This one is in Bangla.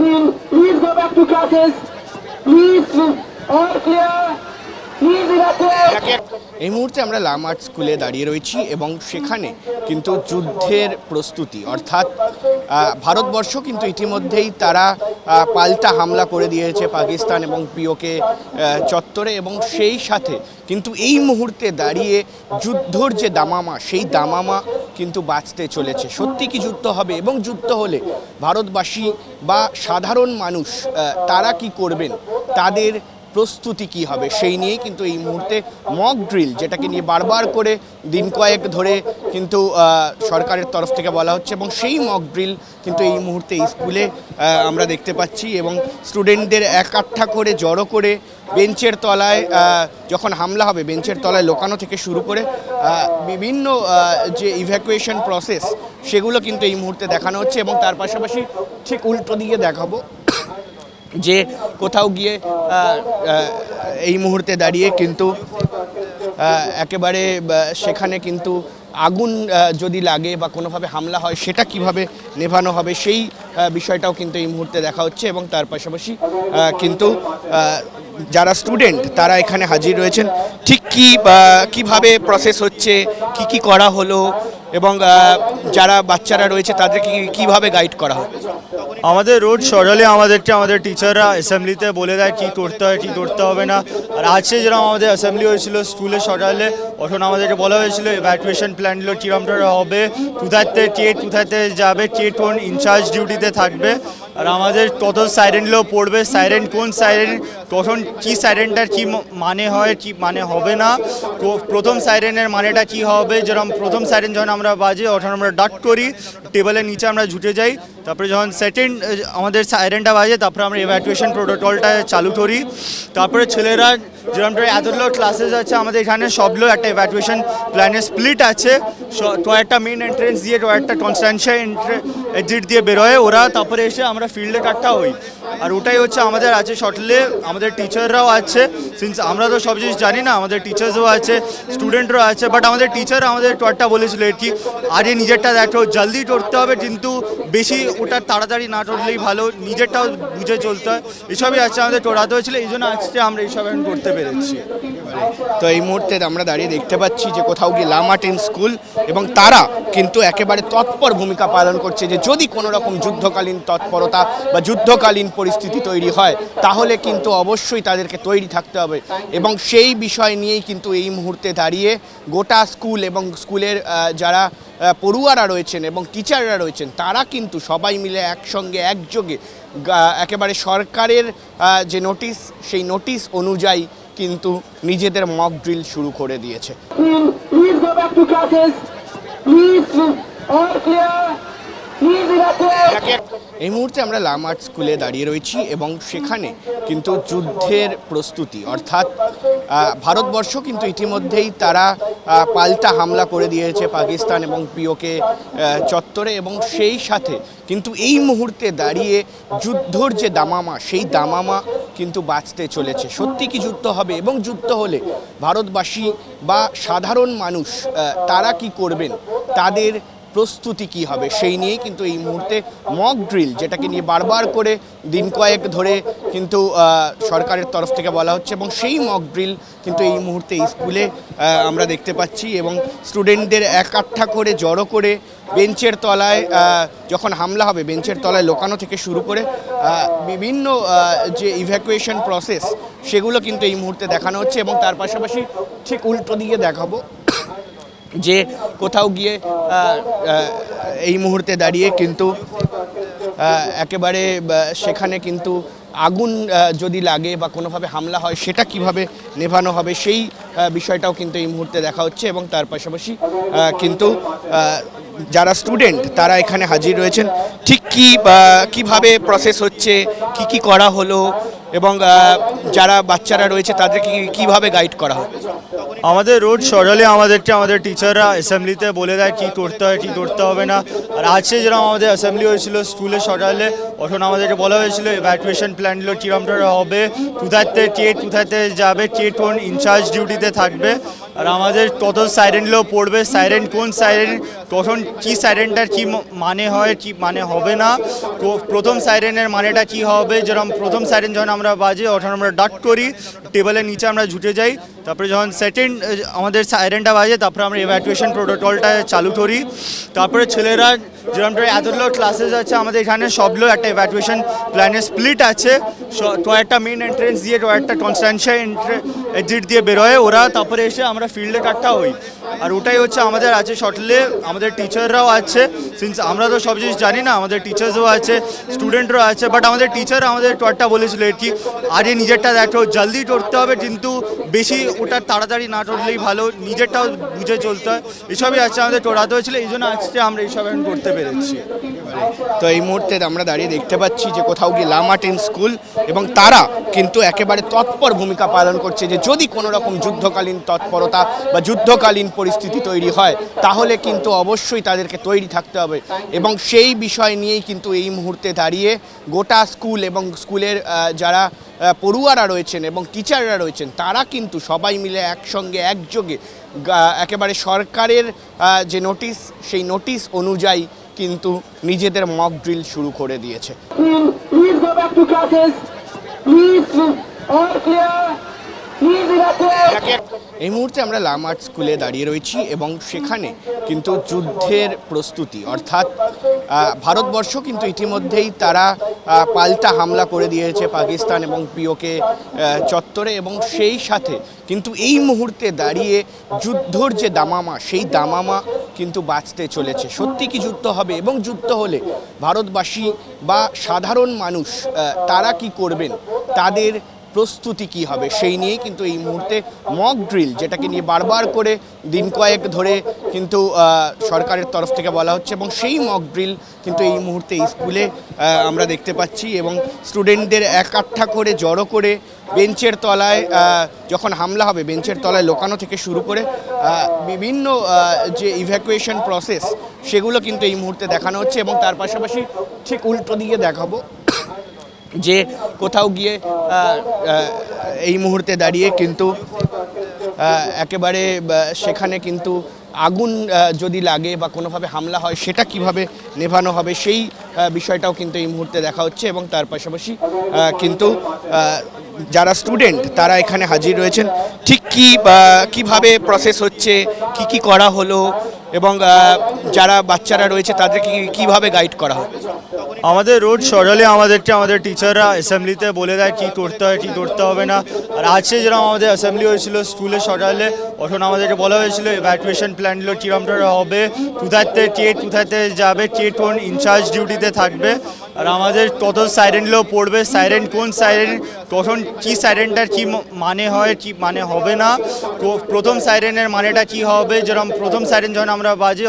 Please, go back to classes. Please, uh, all clear. Please evacuate. এই মুহূর্তে আমরা লামার্ট স্কুলে দাঁড়িয়ে রয়েছি এবং সেখানে কিন্তু যুদ্ধের প্রস্তুতি, অর্থাৎ ভারতবর্ষ কিন্তু ইতিমধ্যেই তারা পাল্টা হামলা করে দিয়েছে পাকিস্তান এবং পিওকে চত্বরে এবং সেই সাথে কিন্তু এই মুহূর্তে দাঁড়িয়ে যুদ্ধর যে দামামা, সেই দামামা কিন্তু বাঁচতে চলেছে। সত্যি কি যুদ্ধ হবে এবং যুদ্ধ হলে ভারতবাসী বা সাধারণ মানুষ তারা কি করবেন? তাদের প্রস্তুতি কি হবে সেই নিয়েই কিন্তু এই মুহূর্তে মক ড্রিল যেটাকে নিয়ে বারবার করে দিন কয়েক ধরে কিন্তু সরকারের তরফ থেকে বলা হচ্ছে এবং সেই মক ড্রিল কিন্তু এই মুহূর্তে স্কুলে আমরা দেখতে পাচ্ছি এবং স্টুডেন্টদের একাঠা করে জড়ো করে বেঞ্চের তলায় যখন হামলা হবে বেঞ্চের তলায় লোকানো থেকে শুরু করে বিভিন্ন যে ইভ্যাকুয়েশন প্রসেস সেগুলো কিন্তু এই মুহূর্তে দেখানো হচ্ছে এবং তার পাশাপাশি ঠিক উল্টো দিকে দেখাবো। যে কোথাও গিয়ে এই মুহূর্তে দাঁড়িয়ে কিন্তু একেবারে সেখানে কিন্তু আগুন যদি লাগে বা কোনোভাবে হামলা হয়, সেটা কীভাবে নেভানো হবে সেই বিষয়টাও কিন্তু এই মুহূর্তে দেখা হচ্ছে এবং তার পাশাপাশি কিন্তু যারা স্টুডেন্ট তারা এখানে হাজির রয়েছেন। ঠিক কি কীভাবে প্রসেস হচ্ছে, কি কি করা হলো, এবং যারা বাচ্চারা রয়েছে, তাদেরকে কীভাবে গাইড করা হবে আমাদের রোড সরলে আমাদেরকে, আমাদের টিচাররা অ্যাসেম্বলিতে বলে দেয় কী করতে হয়, কী করতে হবে না। আর আজকে যেরকম আমাদের অ্যাসেম্বলি হয়েছিল স্কুলে সরালে তখন আমাদেরকে বলা হয়েছিল ইভ্যাকুয়েশন প্ল্যানগুলো কীরকমটা হবে, কোথাতে কে কোথাতে যাবে, কে কোন ইনচার্জ ডিউটিতে থাকবে। আর আমাদের কত সাইরেনগুলো পড়বে? সাইরেন কোন সাইরেন তখন কী সাইরেনটার কী মানে হয়, কী মানে হবে না? প্রথম সাইরেনের মানেটা কী হবে? যেরকম প্রথম সাইরেন যখন আমরা বাজে তখন আমরা ডাক করি টেবিলের নিচে আমরা ঝুঁকে যাই। তারপরে যখন সেকেন্ড আমাদের সাইরেনটা বাজে, তারপরে আমরা ইভ্যাকুয়েশন প্রোটোকলটা চালু করি। তারপরে ছেলেরা যেরকম এতগুলো ক্লাসেস আছে, আমাদের এখানে সবগুলো একটা ইভ্যাকুয়েশন প্ল্যানের স্প্লিট আছে। একটা মেন এন্ট্রেন্স দিয়ে তো একটা কনস্ট্যান্সিয়া এক্সিট দিয়ে বেরোয় ওরা। তারপরে এসে আমরা ফিল্ডে কাটটা হই আর ওটাই হচ্ছে আমাদের আছে শটলে, আমাদের টিচাররাও আছে। সিন্স আমরা তো সব জিনিস জানি না, আমাদের টিচার্সও আছে স্টুডেন্টরাও আছে বাট আমাদের টিচার আমাদের টোয়ারটা বলেছিল কি, আরে নিজেরটা দেখো, জলদি টরতে হবে কিন্তু বেশি ওটা তাড়াতাড়ি না টরলেই ভালো, নিজেরটাও বুঝে চলতে হয়। এসবই আছে আমাদের টোড়াতে হয়েছিল, এই জন্য আজকে আমরা এইসব এখন করতে পেরেছি। তো এই মুহূর্তে আমরা দাঁড়িয়ে দেখতে পাচ্ছি যে কোথাও গিয়ে লামাটিন স্কুল এবং তারা কিন্তু একেবারে তৎপর ভূমিকা পালন করছে যে যদি কোনো রকম যুদ্ধকালীন তৎপরতা বা যুদ্ধকালীন পরিস্থিতি তৈরি হয়, তাহলে কিন্তু অবশ্যই তাদেরকে তৈরি থাকতে হবে। এবং সেই বিষয় নিয়েই কিন্তু এই মুহূর্তে দাঁড়িয়ে গোটা স্কুল এবং স্কুলের যারা পড়ুয়ারা রয়েছেন এবং টিচাররা রয়েছেন, তারা কিন্তু সবাই মিলে একসঙ্গে একযোগে একেবারে সরকারের যে নোটিশ, সেই নোটিশ অনুযায়ী কিন্তু নিজেদের মক ড্রিল শুরু করে দিয়েছে। এই মুহূর্তে আমরা লামার্ট স্কুলে দাঁড়িয়ে রয়েছি এবং সেখানে কিন্তু যুদ্ধের প্রস্তুতি, অর্থাৎ ভারতবর্ষ কিন্তু ইতিমধ্যেই তারা পাল্টা হামলা করে দিয়েছে পাকিস্তান এবং পিওকে চত্বরে এবং সেই সাথে কিন্তু এই মুহূর্তে দাঁড়িয়ে যুদ্ধর যে দামামা, সেই দামামা কিন্তু বাঁচতে চলেছে। সত্যি কি যুদ্ধ হবে এবং যুদ্ধ হলে ভারতবাসী বা সাধারণ মানুষ তারা কি করবেন? তাদের প্রস্তুতি কি হবে সেই নিয়েই কিন্তু এই মুহূর্তে মক ড্রিল যেটাকে নিয়ে বারবার করে দিন কয়েক ধরে কিন্তু সরকারের তরফ থেকে বলা হচ্ছে এবং সেই মক ড্রিল কিন্তু এই মুহূর্তে স্কুলে আমরা দেখতে পাচ্ছি এবং স্টুডেন্টদের একাঠা করে জড়ো করে বেঞ্চের তলায় যখন হামলা হবে বেঞ্চের তলায় লোকানো থেকে শুরু করে বিভিন্ন যে ইভ্যাকুয়েশন প্রসেস সেগুলো কিন্তু এই মুহূর্তে দেখানো হচ্ছে এবং তার পাশাপাশি ঠিক উল্টো দিকে দেখাবো। যে কোথাও গিয়ে এই মুহূর্তে দাঁড়িয়ে কিন্তু একেবারে সেখানে কিন্তু আগুন যদি লাগে বা কোনোভাবে হামলা হয়, সেটা কীভাবে নেভানো হবে সেই বিষয়টাও কিন্তু এই মুহূর্তে দেখা হচ্ছে এবং তার পাশাপাশি কিন্তু যারা স্টুডেন্ট তারা এখানে হাজির রয়েছেন। ঠিক কি কীভাবে প্রসেস হচ্ছে, কি কি করা হলো এবং যারা বাচ্চারা রয়েছে, তাদেরকে কীভাবে গাইড করা হবে আমাদের রোড সরলে আমাদেরকে, আমাদের টিচাররা অ্যাসেম্বলিতে বলে দেয় কী করতে হয়, কী করতে হবে না। আর আজকে যেরকম আমাদের অ্যাসেম্বলি হয়েছিল স্কুলে সরালে তখন আমাদেরকে বলা হয়েছিল ইভ্যাকুয়েশন প্ল্যানগুলো কীরকমটা হবে, কোথাতে কে কোথাতে যাবে, কে কোন ইনচার্জ ডিউটিতে থাকবে। আর আমাদের কত সাইরেনগুলো পড়বে? সাইরেন কোন সাইরেন কখন কী সাইরেনটার কী মানে হয়, কী মানে হবে না? প্রথম সাইরেনের মানেটা কি হবে? যেরকম প্রথম সাইরেন যখন আমরা বাজে তখন আমরা ডাক করি টেবিলের নিচে আমরা ঝুঁটে যাই। তারপরে যখন সেকেন্ড আমাদের সাইরেনটা বাজে, তারপরে আমরা এভ্যাকুয়েশন প্রোটোকলটা চালু করি। তারপরে ছেলেরা যেরকম এতগুলো ক্লাসেস আছে, আমাদের এখানে সবগুলো একটা এভ্যাকুয়েশন প্ল্যানের স্প্লিট আছে। একটা মেন এন্ট্রেন্স দিয়ে একটা কনস্ট্যান্সিয়া এক্সিট দিয়ে বেরোয় ওরা। তারপরে এসে আমরা ফিল্ডে কাটটা হই আর ওটাই হচ্ছে আমাদের আছে শটলে আমাদের টিচাররাও আছে। সিন্স আমরা তো সব জিনিস জানি না, আমাদের টিচার্সও আছে স্টুডেন্টরাও আছে বাট আমাদের টিচার আমাদের টোয়ারটা বলেছিল কি আরে নিজেরটা দেখো জলদি করতে হবে, কিন্তু বেশি ওটা তাড়াতাড়ি না করলেই ভালো, নিজেরটাও বুঝে চলতে হয়। এসবই আছে আমাদের টোড়াতে হয়েছিল এই জন্য আজকে আমরা এইসব এখন করতে পেরেছি। তো এই মুহূর্তে আমরা দাঁড়িয়ে দেখতে পাচ্ছি যে কোথাও গিয়ে লামাটিন স্কুল এবং তারা কিন্তু একেবারে তৎপর ভূমিকা পালন করছে যে যদি কোনো রকম যুদ্ধকালীন তৎপরতা বা যুদ্ধকালীন পরিস্থিতি তৈরি হয়, তাহলে কিন্তু অবশ্যই তাদেরকে তৈরি থাকতে হবে। এবং সেই বিষয় নিয়েই কিন্তু এই মুহূর্তে দাঁড়িয়ে গোটা স্কুল এবং স্কুলের যারা পড়ুয়ারা রয়েছেন এবং টিচাররা রয়েছেন, তারা কিন্তু সবাই মিলে একসঙ্গে একযোগে একেবারে সরকারের যে নোটিশ, সেই নোটিশ অনুযায়ী কিন্তু নিজেদের মক ড্রিল শুরু করে দিয়েছে। এই মুহূর্তে আমরা লামার্ট স্কুলে দাঁড়িয়ে রয়েছি এবং সেখানে কিন্তু যুদ্ধের প্রস্তুতি, অর্থাৎ ভারতবর্ষ কিন্তু ইতিমধ্যেই তারা পাল্টা হামলা করে দিয়েছে পাকিস্তান এবং পিওকে চত্বরে এবং সেই সাথে কিন্তু এই মুহূর্তে দাঁড়িয়ে যুদ্ধর যে দামামা, সেই দামামা কিন্তু বাঁচতে চলেছে। সত্যি কি যুদ্ধ হবে এবং যুদ্ধ হলে ভারতবাসী বা সাধারণ মানুষ তারা কি করবেন? তাদের প্রস্তুতি কি হবে সেই নিয়ে কিন্তু এই মুহূর্তে মক ড্রিল যেটাকে নিয়ে বারবার করে দিন কয়েক ধরে কিন্তু সরকারের তরফ থেকে বলা হচ্ছে এবং সেই মক ড্রিল কিন্তু এই মুহূর্তে স্কুলে আমরা দেখতে পাচ্ছি এবং স্টুডেন্টদের একাঠা করে জড়ো করে বেঞ্চের তলায় যখন হামলা হবে বেঞ্চের তলায় লোকানো থেকে শুরু করে বিভিন্ন যে ইভ্যাকুয়েশন প্রসেস সেগুলো কিন্তু এই মুহূর্তে দেখানো হচ্ছে এবং তার পাশাপাশি ঠিক উল্টো দিকে দেখাবো। যে কোথাও গিয়ে এই মুহূর্তে দাঁড়িয়ে কিন্তু একেবারে সেখানে কিন্তু আগুন যদি লাগে বা কোনোভাবে হামলা হয়, সেটা কীভাবে নেভানো হবে সেই বিষয়টাও কিন্তু এই মুহূর্তে দেখা হচ্ছে এবং তার পাশাপাশি কিন্তু যারা স্টুডেন্ট তারা এখানে হাজির রয়েছেন। ঠিক কি কীভাবে প্রসেস হচ্ছে, কি কি করা হলো এবং যারা বাচ্চারা রয়েছে, তাদেরকে কীভাবে গাইড করা হয়? আমাদের রোড সরলে আমাদেরকে, আমাদের টিচাররা অ্যাসেম্বলিতে বলে দেয় কী করতে হয়, কী করতে হবে না। আর আজকে যেরকম আমাদের অ্যাসেম্বলি হয়েছিল স্কুলে সকালে তখন আমাদেরকে বলা হয়েছিল এভ্যাকুয়েশন প্ল্যানগুলো কীরকমটা হবে কোথাতে কে কোথাতে যাবে, কে কোন ইনচার্জ ডিউটিতে থাকবে। আর আমাদের তত সাইরেনগুলো পড়বে সাইরেন কোন সাইরেন তখন কী সাইরেনটার কি মানে হয়, কি মানে হবে না। প্রথম সাইরেনের মানেটা কি হবে, যেরকম প্রথম সাইরেন যখন আমরা বাজে